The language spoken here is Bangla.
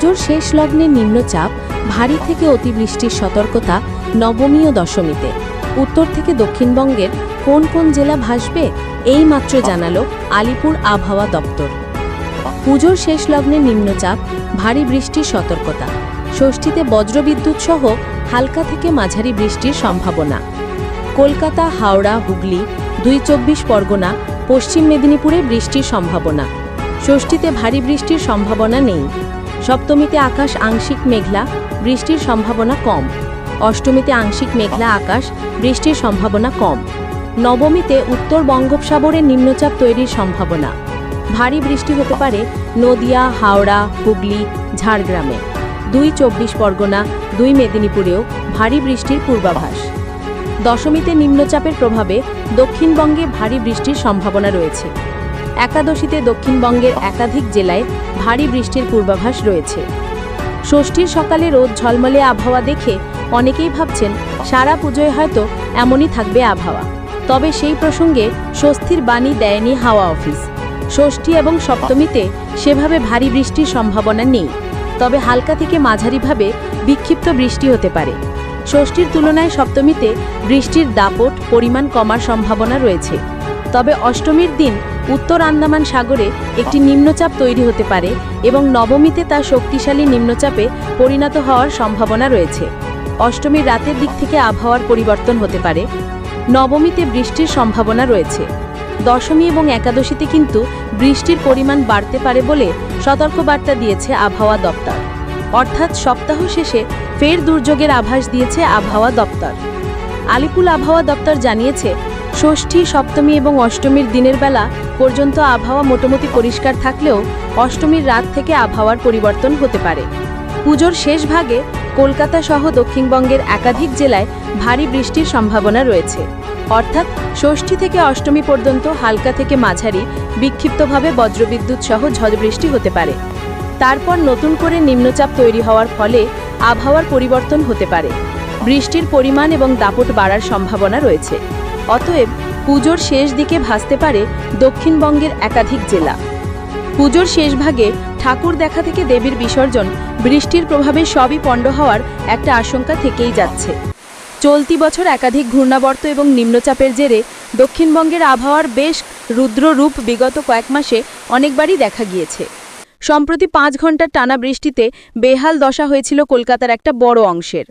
পুজোর শেষ লগ্নে নিম্নচাপ, ভারী থেকে অতিবৃষ্টির সতর্কতা নবমী ও দশমীতে। উত্তর থেকে দক্ষিণবঙ্গের কোন কোন জেলা ভাসবে, এই মাত্র জানালো আলিপুর আবহাওয়া দপ্তর। পুজোর শেষ লগ্নে নিম্নচাপ, ভারী বৃষ্টির সতর্কতা। ষষ্ঠীতে বজ্রবিদ্যুৎ সহ হালকা থেকে মাঝারি বৃষ্টির সম্ভাবনা। কলকাতা, হাওড়া, হুগলি, দুই চব্বিশ পরগনা, পশ্চিম মেদিনীপুরে বৃষ্টির সম্ভাবনা। ষষ্ঠীতে ভারী বৃষ্টির সম্ভাবনা নেই। সপ্তমীতে আকাশ আংশিক মেঘলা, বৃষ্টির সম্ভাবনা কম। অষ্টমীতে আংশিক মেঘলা আকাশ, বৃষ্টির সম্ভাবনা কম। নবমীতে উত্তর বঙ্গোপসাগরে নিম্নচাপ তৈরির সম্ভাবনা। ভারী বৃষ্টি হতে পারে নদিয়া, হাওড়া, হুগলি, ঝাড়গ্রামে। দুই চব্বিশ পরগনা, দুই মেদিনীপুরেও ভারী বৃষ্টির পূর্বাভাস। দশমীতে নিম্নচাপের প্রভাবে দক্ষিণবঙ্গে ভারী বৃষ্টির সম্ভাবনা রয়েছে। একাদশীতে দক্ষিণবঙ্গের একাধিক জেলায় ভারী বৃষ্টির পূর্বাভাস রয়েছে। ষষ্ঠীর সকালে রোদ ঝলমলে আবহাওয়া দেখে অনেকেই ভাবছেন, সারা পুজোয় হয়তো এমনই থাকবে আবহাওয়া। তবে সেই প্রসঙ্গে স্বস্তির বাণী দেয়নি হাওয়া অফিস। ষষ্ঠী এবং সপ্তমীতে সেভাবে ভারী বৃষ্টির সম্ভাবনা নেই। তবে হালকা থেকে মাঝারিভাবে বিক্ষিপ্ত বৃষ্টি হতে পারে। ষষ্ঠীর তুলনায় সপ্তমীতে বৃষ্টির দাপট পরিমাণ কমার সম্ভাবনা রয়েছে। তবে অষ্টমীর দিন উত্তর আন্দামান সাগরে একটি নিম্নচাপ তৈরি হতে পারে এবং নবমীতে তা শক্তিশালী নিম্নচাপে পরিণত হওয়ার সম্ভাবনা রয়েছে। অষ্টমীর রাতের দিক থেকে আবহাওয়ার পরিবর্তন হতে পারে। নবমীতে বৃষ্টির সম্ভাবনা রয়েছে। দশমী এবং একাদশীতে কিন্তু বৃষ্টির পরিমাণ বাড়তে পারে বলে সতর্কবার্তা দিয়েছে আবহাওয়া দপ্তর। অর্থাৎ সপ্তাহ শেষে ফের দুর্যোগের আভাস দিয়েছে আবহাওয়া দপ্তর। আলিপুল আবহাওয়া দপ্তর জানিয়েছে ষষ্ঠী, সপ্তমী এবং অষ্টমীর দিনের বেলা পর্যন্ত আবহাওয়া মোটামুটি পরিষ্কার থাকলেও অষ্টমীর রাত থেকে আবহাওয়ার পরিবর্তন হতে পারে। পুজোর শেষ ভাগে কলকাতা সহ দক্ষিণবঙ্গের একাধিক জেলায় ভারী বৃষ্টির সম্ভাবনা রয়েছে। অর্থাৎ ষষ্ঠী থেকে অষ্টমী পর্যন্ত হালকা থেকে মাঝারি বিক্ষিপ্তভাবে বজ্রবিদ্যুৎ সহ ঝড় বৃষ্টি হতে পারে। তারপর নতুন করে নিম্নচাপ তৈরি হওয়ার ফলে আবহাওয়ার পরিবর্তন হতে পারে। বৃষ্টির পরিমাণ এবং দাপট বাড়ার সম্ভাবনা রয়েছে। অতএব পুজোর শেষ দিকে ভাসতে পারে দক্ষিণবঙ্গের একাধিক জেলা। পুজোর শেষ ভাগে ঠাকুর দেখা থেকে দেবীর বিসর্জন বৃষ্টির প্রভাবে সবই পণ্ড হওয়ার একটা আশঙ্কা থেকেই যাচ্ছে। চলতি বছর একাধিক ঘূর্ণাবর্ত এবং নিম্নচাপের জেরে দক্ষিণবঙ্গের আবহাওয়ার বেশ রুদ্র রূপ বিগত কয়েক মাসে অনেকবারই দেখা গিয়েছে। সম্প্রতি পাঁচ ঘণ্টার টানা বৃষ্টিতে বেহাল দশা হয়েছিল কলকাতার একটা বড় অংশের।